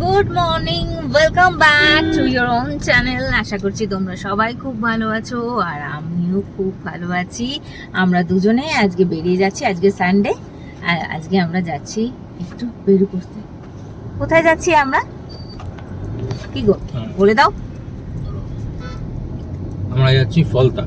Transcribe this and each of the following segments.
Good morning welcome back to your own channel আশা করছি তোমরা সবাই খুব ভালো আছো আর আমিও খুব ভালো আছি। আমরা দুজনে আজকে বেরিয়ে যাচ্ছি আজকে সানডে আর আজকে আমরা যাচ্ছি একটু বেরু করতে। কোথায় যাচ্ছি আমরা? কি গো? হ্যাঁ। বলে দাও। আমরা যাচ্ছি ফলতা।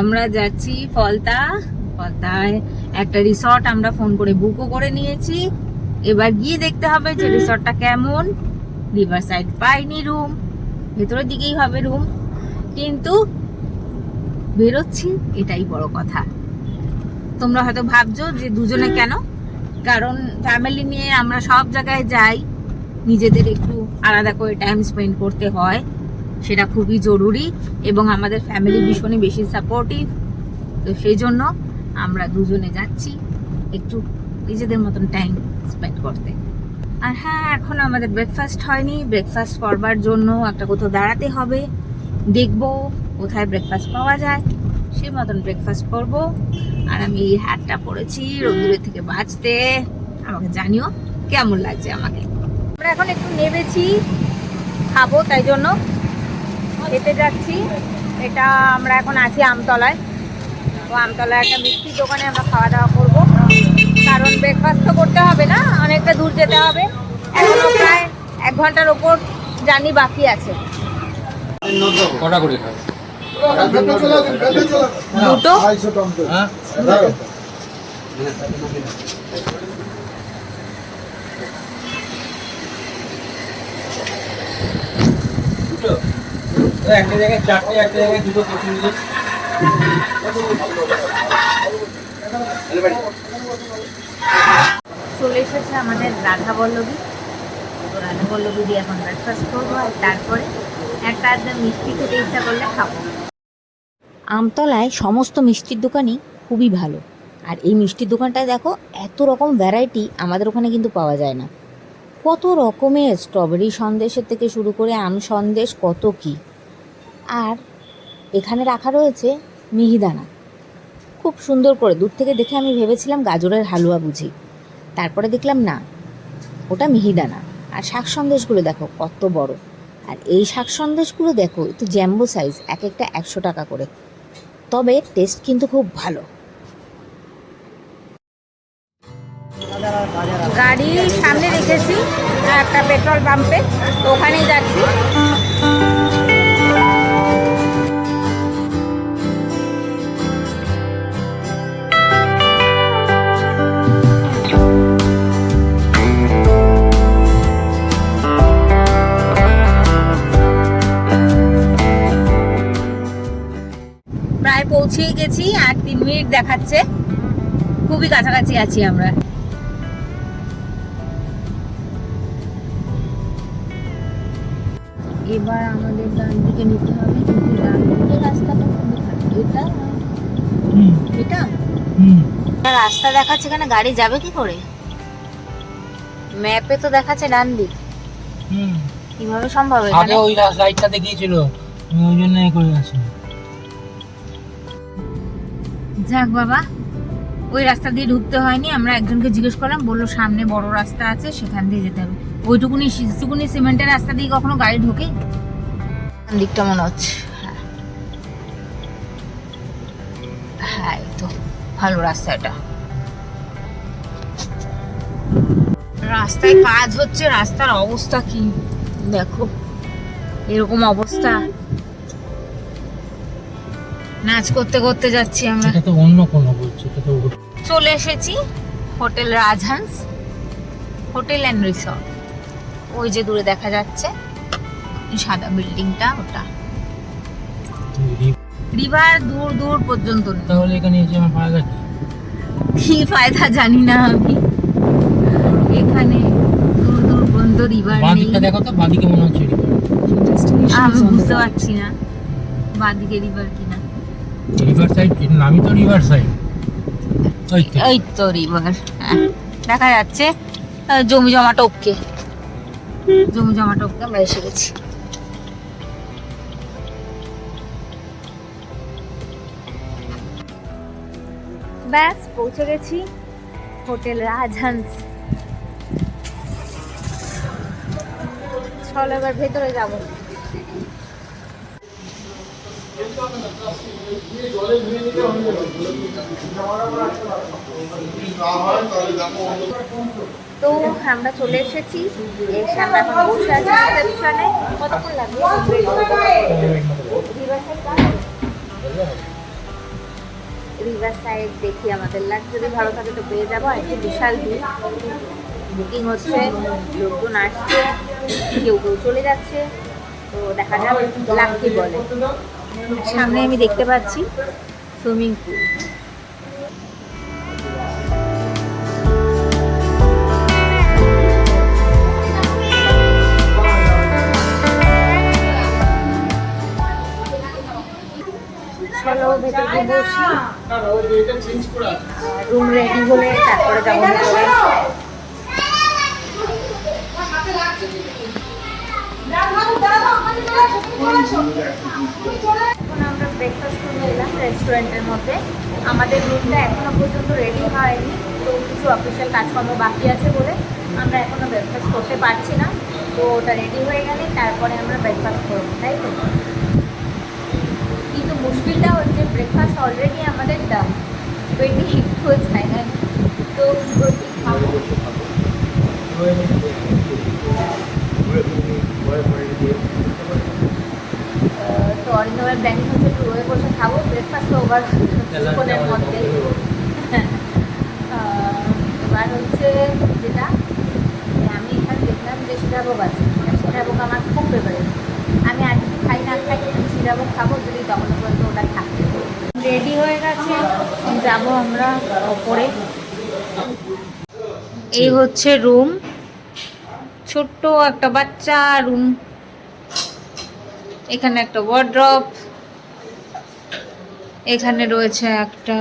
আমরা যাচ্ছি ফলতা। ফলতায় একটা রিসর্ট আমরা ফোন করে বুকও করে নিয়েছি। এবার গিয়ে দেখতে হবে যে রিসর্টটা কেমন। রিভার সাইড পাইনি রুম ভেতরের দিকেই হবে রুম কিন্তু বেরোচ্ছি এটাই বড় কথা। তোমরা হয়তো ভাবছ যে দুজনে কেন? কারণ ফ্যামিলি নিয়ে আমরা সব জায়গায় যাই নিজেদের একটু আলাদা করে টাইম স্পেন্ড করতে হয় সেটা খুবই জরুরি এবং আমাদের ফ্যামিলি ভীষণই বেশি সাপোর্টিভ তো সেই জন্য আমরা দুজনে যাচ্ছি একটু নিজেদের মতন টাইম স্পেন্ড করতে। আর হ্যাঁ এখন আমাদের ব্রেকফাস্ট হয়নি। ব্রেকফাস্ট করবার জন্য একটা কোথাও দাঁড়াতে হবে। দেখব কোথায় ব্রেকফাস্ট পাওয়া যায়। সেই মতন ব্রেকফাস্ট করব। আর আমি এই হ্যাটটা পরেছি রোদ্দুরের থেকে বাঁচতে। আমাকে জানিও কেমন লাগছে আমাকে। আমরা এখন একটু নেবেছি খাব তাই জন্য। খেতে যাচ্ছি। এটা আমরা এখন আছি আমতলায়। তো আমতলায় একটা মিষ্টির দোকানে আমরা খাওয়া দাওয়া করব। কারণ ব্রেকফাস্ট তো করতে হবে না অনেকটা দূর যেতে হবে। এখনও প্রায় এক ঘণ্টার ওপর জার্নি বাকি আছে। কটা করে দুটো? হ্যাঁ? একটা জায়গায় চারটে একটা জায়গায় দুটো করতে চলে এসেছে আমাদের রাধা বল্লভী। তো রাধা বল্লভী দিয়ে এখন ব্রেকফাস্ট করব আর তারপরে একটা আধটা মিষ্টি খেতে ইচ্ছা করলে খাব। আমতলায় সমস্ত মিষ্টির দোকানই খুবই ভালো। আর এই মিষ্টির দোকানটায় দেখো, এত রকম ভ্যারাইটি আমাদের ওখানে কিন্তু পাওয়া যায় না। কত রকমের স্ট্রবেরি সন্দেশের থেকে শুরু করে আম সন্দেশ, কত কি। আর এখানে রাখা রয়েছে মিহিদানা। খুব সুন্দর করে। দূর থেকে দেখে আমি ভেবেছিলাম গাজরের হালুয়া বুঝি। তারপরে দেখলাম না, ওটা মিহিদানা। আর শাক সন্দেশগুলো দেখো, কত বড়। আর এই শাক সন্দেশগুলো দেখো, একটু জ্যাম্বো সাইজ এক একটা একশো টাকা করে। তবে টেস্ট কিন্তু খুব ভালো। গাড়ি সামনে রেখেছি একটা পেট্রোল পাম্পে তো ওখানেই যাচ্ছি। কাছাকাছি আছি আমরা। এবার আমাদের ডান দিকে নিতে হবে কিন্তু ডান দিকে রাস্তাটা খুবই খারাপ। এটা এটা? রাস্তা দেখাচ্ছে এখানে গাড়ি যাবে কি করে? ম্যাপে তো দেখাচ্ছে ডান দিক। কীভাবে সম্ভব আগে ওই লাইটটা দেখিয়েছিল। ওই জন্য করে আছি যাক বাবা ওই রাস্তা দিয়ে ঢুকতে হয়নি। আমরা একজনকে জিজ্ঞেস করলাম বলল সামনে বড় রাস্তা আছে সেখান দিয়ে যেতে হবে। ওইটুকুনি সেটুকুনি সিমেন্টের রাস্তা দিয়ে কখনো গাড়ি ঢোকে? দিকটা মনে হচ্ছে? হ্যাঁ হ্যাঁ এই তো ভালো রাস্তা এটা। রাস্তায় কাজ হচ্ছে রাস্তার অবস্থা কি? দেখো এরকম অবস্থা। নাচ করতে করতে যাচ্ছি আমরা। তো অন্য কোনো বলছে এটা তো চলে এসেছি hotel Rajhans hotel and resort ওই যে দূরে দেখা যাচ্ছে সাদা বিল্ডিংটা ওটা। রিভার দূর দূর পর্যন্ত তাহলে এখানে এসে আমার পাওয়া গেছে। কি ফায়দা জানি না আমি। এখানে দূর দূর পর্যন্ত রিভার নেই। দেখো তো বাঁ দিকে মনে হচ্ছে আমি বুঝতে পারছি না বাঁদিকে রিভার কিনা। রিভার সাইড নামই তো রিভার সাইড। ওই তো। রিভার দেখা যাচ্ছে জমি জমা টপকে জমি জমা টপকে আমরা এসে গেছি। ব্যাস, পৌঁছে গেছি হোটেল রাজহংস। চলো এবার ভেতরে যাব। তো আমরা চলে এসেছি। রিভার সাইড দেখি আমাদের লাগ যদি ভালো থাকে তো পেয়ে যাব। আজকে বিশাল ভিড়। বুকিং হচ্ছে। লোকজন আসছে। কেউ কেউ চলে যাচ্ছে। তো দেখা যাক লাখ কি বলে। সামনে আমি দেখতে পাচ্ছি সুইমিং পুল। চলো ভেতরে বসি। রুম রেডি হলে তারপরে যাব ভেতরে এখন আমরা ব্রেকফাস্ট করতে এলাম রেস্টুরেন্টের মধ্যে। আমাদের রুমটা এখনও পর্যন্ত রেডি হয়নি, তো কিছু অফিসিয়াল কাজকর্ম বাকি আছে বলে আমরা এখনও ব্রেকফাস্ট করতে পারছি না। তো ওটা রেডি হয়ে গেলে তারপরে আমরা ব্রেকফাস্ট করব, তাই তো? কিন্তু মুশকিলটা হচ্ছে ব্রেকফাস্ট অলরেডি আমাদের ডান ওইটি একটু যায় না। তো তো অরিন্দমের প্ল্যানিং হচ্ছে রয়ে বসে খাব ব্রেকফাস্ট ওভার কিছুক্ষণের মধ্যে। এবার হচ্ছে যেটা আমি এখানে দেখলাম যে সীতাভোগ আছে। সীতাভোগ আমার খুব ফেভারিট আমি কিছু খাই না খাই সীতাভোগ খাব যদি তখন পর্যন্ত ওটা থাকবে রেডি হয়ে গেছে যাব আমরা ওপরে। এই হচ্ছে রুম ছোট্ট একটা বাচ্চা রুম এখানে একটা ওয়ার্ড্রপ এখানে রয়েছে একটা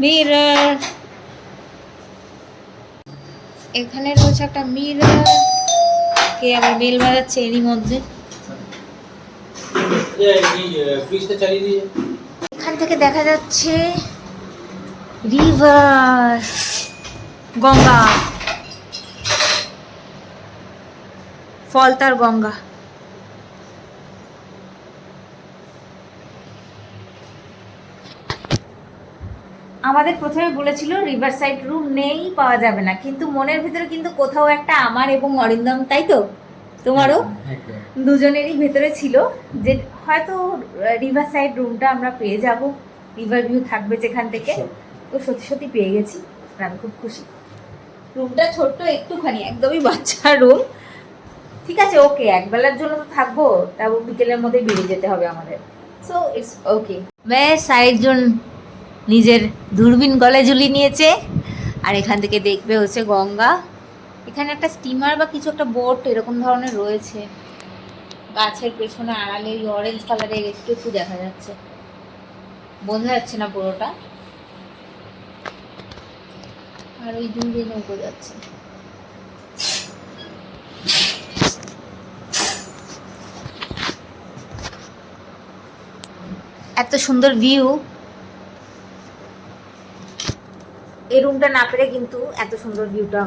মিরর। এখানে রয়েছে একটা মিরর। কে আবার বেল বাজাচ্ছে এরই মধ্যে? এখান থেকে দেখা যাচ্ছে রিভার, গঙ্গা। ফলতার গঙ্গা। আমাদের প্রথমে বলেছিল রিভার সাইড রুম নেই পাওয়া যাবে না। কিন্তু মনের ভিতরে কিন্তু কোথাও একটা আমার এবং অরিন্দম তাই তো? তোমারও? দুজনেরই ভেতরে ছিল যে হয়তো রিভার সাইড রুমটা আমরা পেয়ে যাব। রিভার ভিউ থাকবে যেখান থেকে। তো সত্যি সত্যি পেয়ে গেছি। আমি খুব খুশি। রুমটা ছোট্ট একটুখানি একদমই বাচ্চা রুম ঠিক আছে ওকে একবেলার জন্য তো থাকব। তারপর বিকেলের মধ্যে বেরিয়ে যেতে হবে আমাদের। সো ইটস ওকে ব্যাস আরেকজন নিজের দূরবীন গলায় ঝুলিয়ে নিয়েছে। আর এখান থেকে দেখবে হচ্ছে গঙ্গা। এখানে একটা স্টিমার বা কিছু একটা বোট এরকম ধরনের রয়েছে। গাছের পেছনে আড়ালে ওই অরেঞ্জ কালারের একটু একটু দেখা যাচ্ছে। বোঝা যাচ্ছে না পুরোটা। আর ওই দূরে নৌকো যাচ্ছে। এত সুন্দর ভিউ এই রুমটা না পেরে কিন্তু এত সুন্দর ভিউটা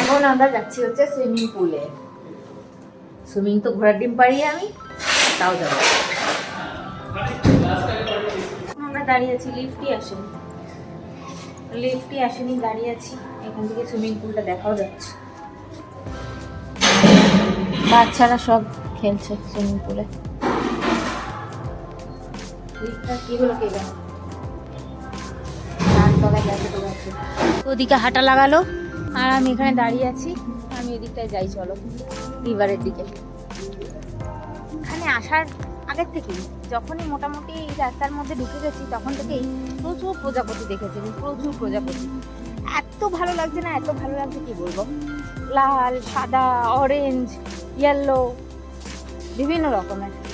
এখন আমরা যাচ্ছি হচ্ছে সুইমিং পুলে সুইমিং তো ঘোড়ার ডিম পাড়িয়ে আমি, তাও যাব। আমরা দাঁড়িয়ে আছি লিফটই আসেনি। লিফটই আসেনি, দাঁড়িয়ে আছি। এখান থেকে সুইমিং পুলটা দেখাও যাচ্ছে। বাচ্চারা সব খেলছে সুইমিং পুলে ওদিকে হাঁটা লাগালো, আর আমি এখানে দাঁড়িয়ে আছি। আমি এদিকটায় যাই, চলো। রিভারের দিকে। এখানে আসার আগের থেকেই যখনই মোটামুটি এই রাস্তার মধ্যে ঢুকে গেছি, তখন থেকেই প্রচুর প্রজাপতি দেখেছি প্রচুর প্রজাপতি। এত ভালো লাগছে না, এত ভালো লাগছে কি বলব? লাল, সাদা অরেঞ্জ ইয়েলো বিভিন্ন রকমের।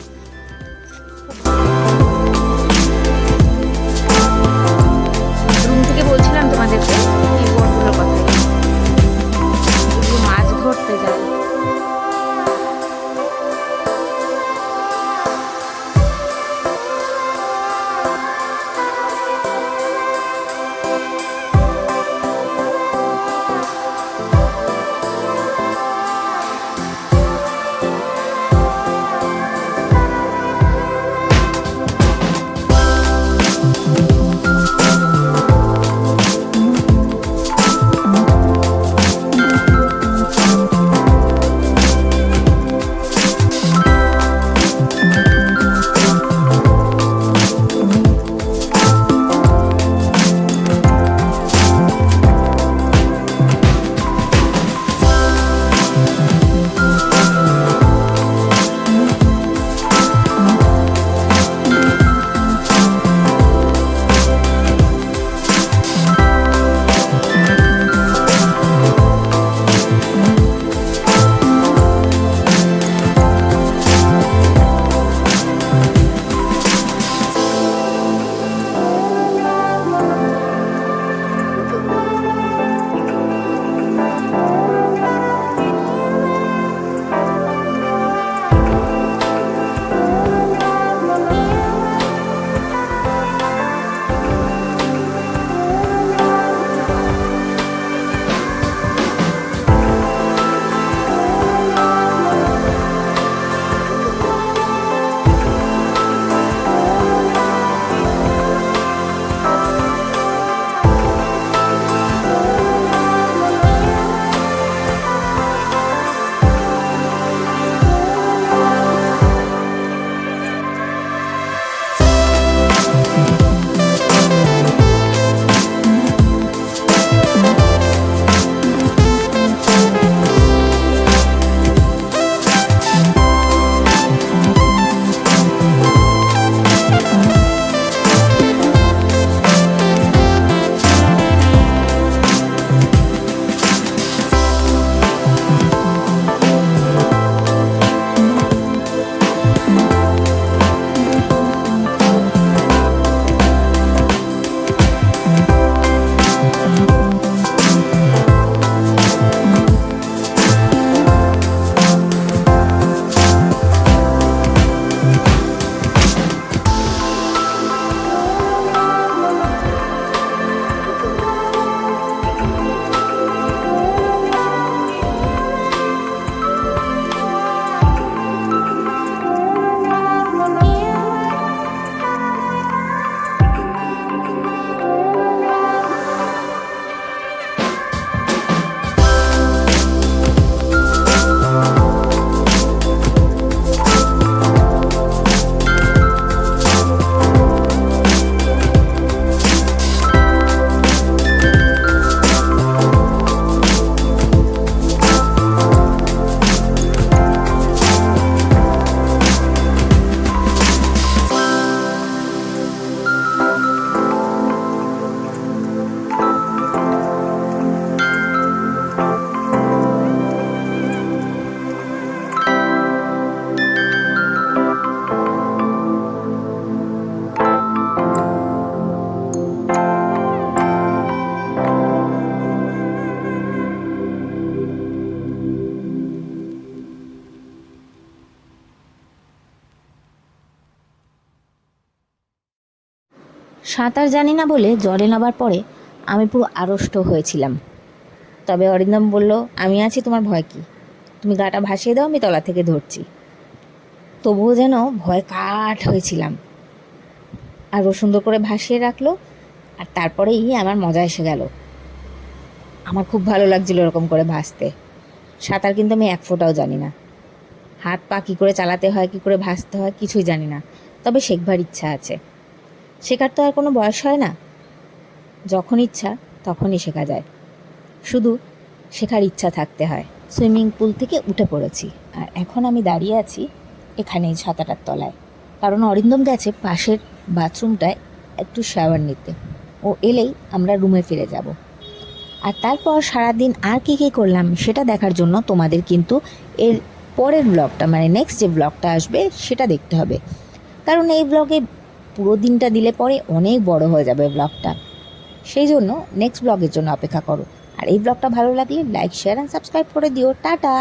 সাঁতার জানি না বলে জলে নামার পরে আমি পুরো আড়ষ্ট হয়েছিলাম। তবে অরিন্দম বলল, আমি আছি, তোমার ভয় কি? তুমি গাটা ভাসিয়ে দাও, আমি তলা থেকে ধরছি। তবুও যেন ভয় কাঠ হয়েছিলাম। আর ও সুন্দর করে ভাসিয়ে রাখল, আর তারপরেই আমার মজা এসে গেল। আমার খুব ভালো লাগছিল এরকম করে ভাসতে। সাঁতার কিন্তু আমি এক ফোঁটাও জানি না। হাত পা কী করে চালাতে হয়, কী করে ভাসতে হয়, কিছুই জানি না। তবে শেখবার ইচ্ছা আছে। শেখার তো আর কোনো বয়স হয় না। যখন ইচ্ছা, তখনই শেখা যায়। শুধু শেখার ইচ্ছা থাকতে হয়। সুইমিং পুল থেকে উঠে পড়েছি। আর এখন আমি দাঁড়িয়ে আছি এখানেই ছাতাটার তলায়। কারণ অরিন্দম গেছে পাশের বাথরুমটায় একটু শাওয়ার নিতে। ও এলেই আমরা রুমে ফিরে যাব। আর তারপর সারাদিন আর কী কী করলাম সেটা দেখার জন্য তোমাদের কিন্তু এর পরের ব্লগটা মানে নেক্সট যে ব্লগটা আসবে সেটা দেখতে হবে। কারণ এই ব্লগে পুরো দিনটা দিলে পরে অনেক বড় হয়ে যাবে ব্লগটা সেই জন্য নেক্সট ব্লগের জন্য অপেক্ষা করো। আর এই ব্লগটা ভালো লাগলে লাইক শেয়ার অ্যান্ড সাবস্ক্রাইব করে দিও। টাটা!